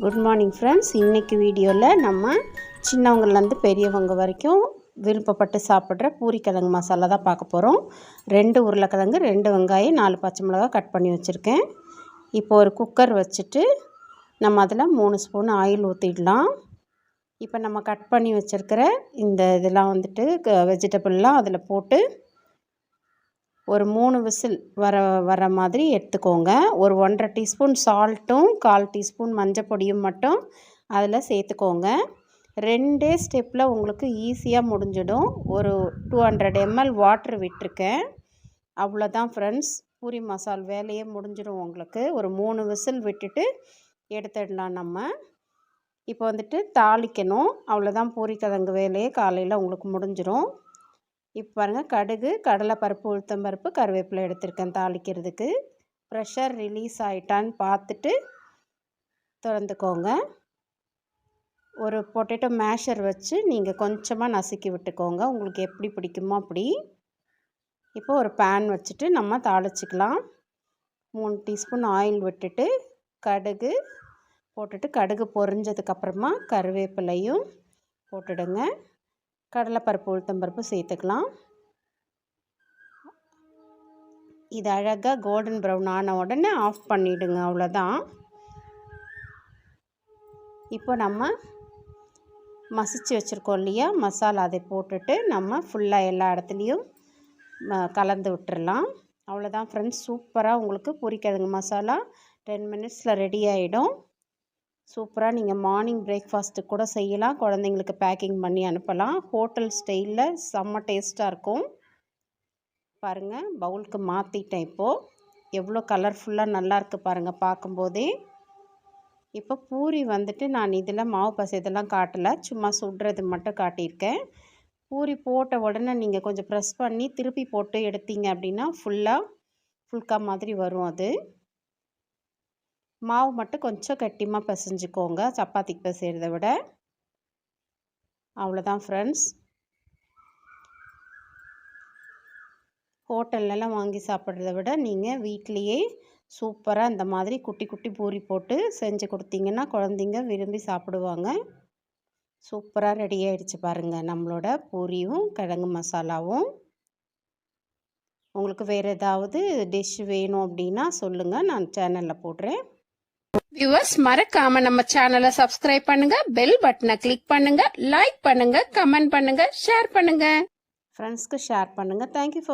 Good morning friends இன்றைக்கி வீடியோவில் நம்ம சின்னவங்கள்லேருந்து பெரியவங்க வரைக்கும் விருப்பப்பட்டு சாப்பிட்ற பூரிக்கிழங்கு மசாலா தான் பார்க்க போகிறோம் ரெண்டு உருளைக்கிழங்கு ரெண்டு வெங்காயம் நாலு பச்சை மிளகா கட் பண்ணி வச்சுருக்கேன். இப்போ ஒரு குக்கர் வச்சுட்டு நம்ம அதில் மூணு ஸ்பூன் ஆயில் ஊற்றிடலாம் இப்போ நம்ம கட் பண்ணி வச்சுருக்கிற இந்த இதெல்லாம் வந்துட்டு வெஜிடபிள்லாம் அதில் போட்டு ஒரு மூணு விசில் வர வர மாதிரி எடுத்துக்கோங்க. ஒரு ஒன்றரை டீஸ்பூன் சால்ட்டும் கால் டீஸ்பூன் மஞ்சள் பொடியும் மட்டும் அதில் சேர்த்துக்கோங்க. ரெண்டே ஸ்டெப்பில் உங்களுக்கு ஈஸியாக முடிஞ்சிடும். ஒரு டூ ஹண்ட்ரட் எம்எல் வாட்ரு விட்டுருக்கேன். அவ்வளோதான் ஃப்ரெண்ட்ஸ் பூரி மசால் வேலையே முடிஞ்சிடும் உங்களுக்கு. ஒரு மூணு விசில் விட்டுட்டு எடுத்துடலாம் நம்ம. இப்போ வந்துட்டு தாளிக்கணும். அவ்வளோதான் கதங்கு வேலையே காலையில் உங்களுக்கு முடிஞ்சிடும். இப்போ பாருங்கள் கடுகு கடலைப்பருப்பு உளுத்தம்பருப்பு கருவேப்பிலை எடுத்திருக்கேன் தாளிக்கிறதுக்கு. ப்ரெஷர் ரிலீஸ் ஆகிட்டான்னு பார்த்துட்டு திறந்துக்கோங்க. ஒரு பொட்டேட்டோ மேஷர் வச்சு நீங்கள் கொஞ்சமாக நசுக்கி விட்டுக்கோங்க. உங்களுக்கு எப்படி பிடிக்குமோ அப்படி. இப்போ ஒரு பேன் வச்சுட்டு நம்ம தாளிச்சிக்கலாம். மூணு டீஸ்பூன் ஆயில் விட்டுட்டு கடுகு போட்டுட்டு கடுகு பொரிஞ்சதுக்கப்புறமா கருவேப்பிலையும் போட்டுடுங்க. கடலைப்பருப்பு உளுத்தம்பருப்பு சேர்த்துக்கலாம். இது அழகாக கோல்டன் ப்ரௌன் ஆன உடனே ஆஃப் பண்ணிவிடுங்க அவ்வளோதான் இப்போ நம்ம மசிச்சு வச்சுருக்கோம் இல்லையா மசாலா அதை போட்டுட்டு நம்ம ஃபுல்லாக எல்லா இடத்துலையும் கலந்து விட்டுறலாம். அவ்வளோதான் ஃப்ரெண்ட்ஸ் சூப்பராக உங்களுக்கு பொரிக்காதுங்க மசாலா. டென் மினிட்ஸில் ரெடி ஆகிடும் சூப்பராக நீங்கள் மார்னிங் பிரேக்ஃபாஸ்ட்டு கூட செய்யலாம். குழந்தைங்களுக்கு பேக்கிங் பண்ணி அனுப்பலாம். ஹோட்டல் ஸ்டைலில் செம்ம டேஸ்ட்டாக இருக்கும். பாருங்கள் பவுலுக்கு மாற்றிட்டேன் இப்போது எவ்வளோ கலர்ஃபுல்லாக நல்லாயிருக்கு பாருங்கள் பார்க்கும்போதே. இப்போ பூரி வந்துட்டு நான் இதில் மாவு பசை இதெல்லாம் காட்டலை. சும்மா சுடுறது மட்டும் காட்டியிருக்கேன். பூரி போட்ட உடனே நீங்கள் கொஞ்சம் ப்ரெஸ் பண்ணி திருப்பி போட்டு எடுத்தீங்க அப்படின்னா ஃபுல்லாக ஃபுல்கா மாதிரி வரும் அது. மாவு மட்டும் கொஞ்சம் கட்டிமாக பிசைஞ்சிக்கோங்க. சப்பாத்திக்கு பிசைகிறத விட. அவ்வளோதான் ஃப்ரெண்ட்ஸ் ஹோட்டல்லலாம் வாங்கி சாப்பிட்றத விட நீங்கள் வீட்லேயே சூப்பராக இந்த மாதிரி குட்டி குட்டி பூரி போட்டு செஞ்சு கொடுத்தீங்கன்னா குழந்தைங்க விரும்பி சாப்பிடுவாங்க. சூப்பராக ரெடி ஆகிடுச்சு பாருங்கள் நம்மளோட பூரியும் கிழங்கு மசாலாவும். உங்களுக்கு வேறு ஏதாவது டிஷ் வேணும் அப்படின்னா சொல்லுங்கள் நான் சேனலில் போடுறேன். வியூவர்ஸ் மறக்காம நம்ம சேனலை சப்ஸ்கிரைப் பண்ணுங்க பெல் பட்டனை கிளிக் பண்ணுங்க லைக் பண்ணுங்க கமெண்ட் பண்ணுங்க ஷேர் பண்ணுங்க. ஃப்ரெண்ட்ஸ்க்கு ஷேர் பண்ணுங்க. Thank you for